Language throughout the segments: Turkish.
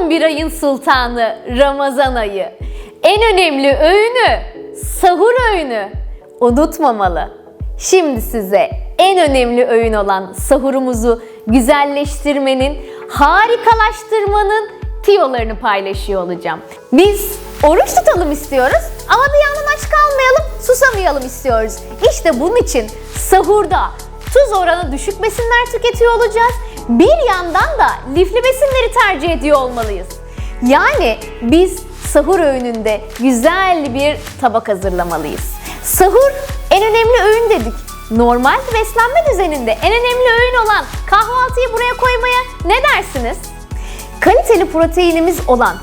11 ayın sultanı Ramazan ayı. En önemli öğünü sahur öğünü. Unutmamalı. Şimdi size en önemli öğün olan sahurumuzu güzelleştirmenin, harikalaştırmanın tiyolarını paylaşıyor olacağım. Biz oruç tutalım istiyoruz ama bir yandan aç kalmayalım, susamayalım istiyoruz. İşte bunun için sahurda tuz oranı düşük besinler tüketiyor olacağız. Bir yandan da lifli besinleri tercih ediyor olmalıyız. Yani biz sahur öğününde güzel bir tabak hazırlamalıyız. Sahur en önemli öğün dedik. Normal beslenme düzeninde en önemli öğün olan kahvaltıyı buraya koymaya ne dersiniz? Kaliteli proteinimiz olan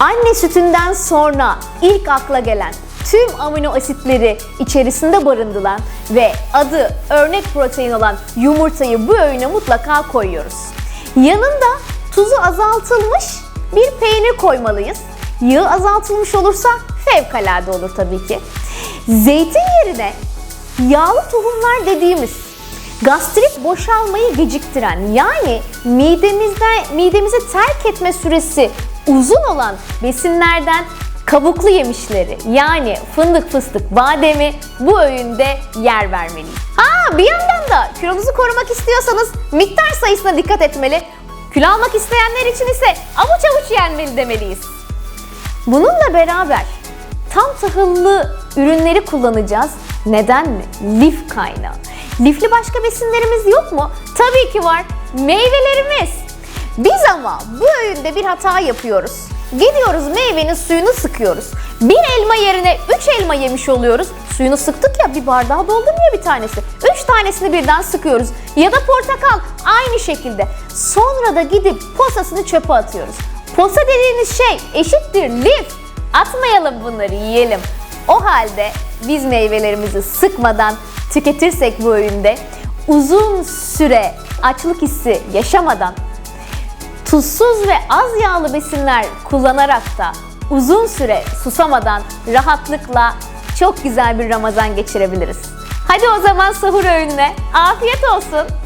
anne sütünden sonra ilk akla gelen tüm amino asitleri içerisinde barındıran ve adı örnek protein olan yumurtayı bu öğüne mutlaka koyuyoruz. Yanında tuzu azaltılmış bir peynir koymalıyız. Yağı azaltılmış olursa fevkalade olur tabii ki. Zeytin yerine yağlı tohumlar dediğimiz gastrit boşalmayı geciktiren yani midemizde midemizi terk etme süresi uzun olan besinlerden kabuklu yemişleri yani fındık fıstık bademi bu öğünde yer vermeliyiz. Ha bir yandan da kilonuzu korumak istiyorsanız miktar sayısına dikkat etmeli. Kilo almak isteyenler için ise avuç avuç yenmeli demeliyiz. Bununla beraber tam tahıllı ürünleri kullanacağız. Neden mi? Lif kaynağı. Lifli başka besinlerimiz yok mu? Tabii ki var. Meyvelerimiz. Biz ama bu öğünde bir hata yapıyoruz. Gidiyoruz meyvenin suyunu sıkıyoruz. Bir elma yerine üç elma yemiş oluyoruz. Suyunu sıktık ya bir bardağa doldurmuyor bir tanesi. Üç tanesini birden sıkıyoruz. Ya da portakal aynı şekilde. Sonra da gidip posasını çöpe atıyoruz. Posa dediğiniz şey eşittir lif. Atmayalım bunları yiyelim. O halde biz meyvelerimizi sıkmadan tüketirsek bu öğünde uzun süre açlık hissi yaşamadan tuzsuz ve az yağlı besinler kullanarak da uzun süre susamadan rahatlıkla çok güzel bir Ramazan geçirebiliriz. Hadi o zaman sahur öğününe afiyet olsun.